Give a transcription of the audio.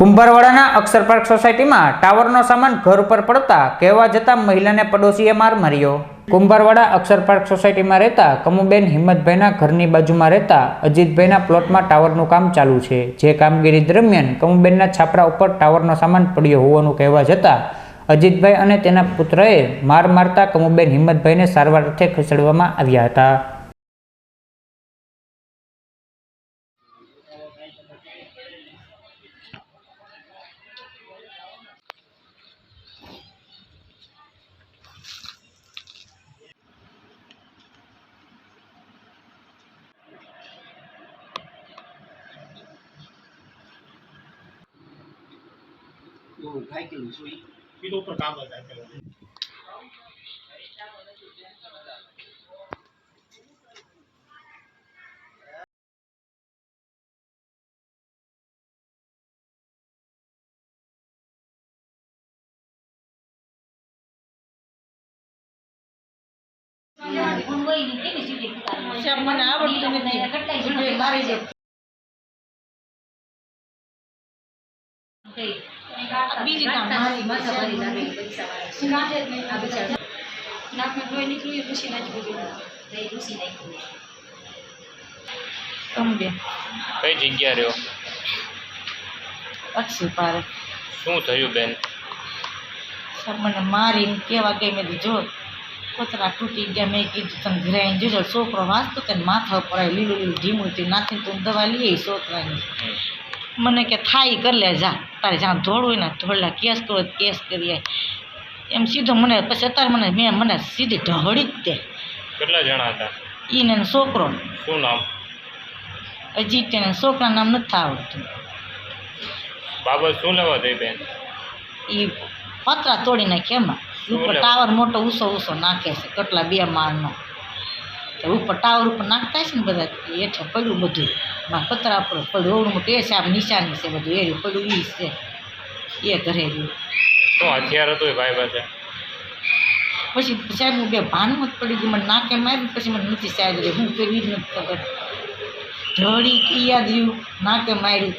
કુંભારવાડાના અક્ષર park સોસાયટીમાં ટાવરનો સામાન ઘર ઉપર પડતા કહેવા જતા મહિલાને પડોશીએ માર માર્યો. કુંભારવાડા અક્ષર પાર્ક સોસાયટીમાં રહેતા કમુબેન હિંમતભાઈના ઘરની બાજુમાં રહેતા અજીતભાઈના પ્લોટમાં ટાવરનું કામ ચાલુ છે. જે કામગીરી દરમિયાન કમુબેનના છાપરા ઉપર ટાવરનો સામાન પડ્યો હોવાનું કહેવા જતા અજીતભાઈ અને તેના પુત્રએ માર મારતા કમુબેન હિંમતભાઈને સારવાર અર્થે ખસેડવામાં આવ્યા હતા. એવું ગયેલું છું ઈ. કીધું ઉપર કામ છે. મને આવડતું નથી મારી બીજી મારી મારી તમે કઈ જગ્યા રહ્યો? અક્ષી પારે શું થયું બેન? સાહેબ મને મારીને કેવા ગઈ મેં જો કોતરા તૂટી ગયા મેં કીધું તમે ઘરે આવીને જોજો છોકરો વાંચતો તને માથા ઉપર આવી લીલું લીલું ધીમું તે નાખીને તું દવા લઈ આવી છોકરાની. મને કે થાય કર લે જા. તારે જ્યાં ધોળું હોય ને ધોળલા કેસ કરો કેસ કરીએ એમ સીધો મને પછી અત્યારે મને મેં મને સીધી ઢહળી જ તે કેટલા જણા હતા? ઈને છોકરો. શું નામ? અજીત એને છોકરા નામ નથી આવડતું. બાબત શું લેવા દે બેન? એ પતરા તોડી નાખે એમાં. ઉપર ટાવર મોટો ઊંસો ઊંસો નાખે છે કેટલા બે માળનો. તો ઉપર ટાવર ઉપર નાખતા છે ને બધા એ હેઠે પડ્યું બધું. મારા પતરા પર પડ્યું ઓવડું મોટું એ છે આ નિશાની છે બધું એ પડ્યું એ છે. એ ઘરે શું હથિયાર હતું ભાઈ પાસે પછી સાહેબ હું બે ભાનમાં જ પડી ગયું મને નાકે મારી પછી મને નથી સાહેબ હું કર્યું જ નથી ખબર. ઢળી યાદ રહ્યું નાકે માર્યું.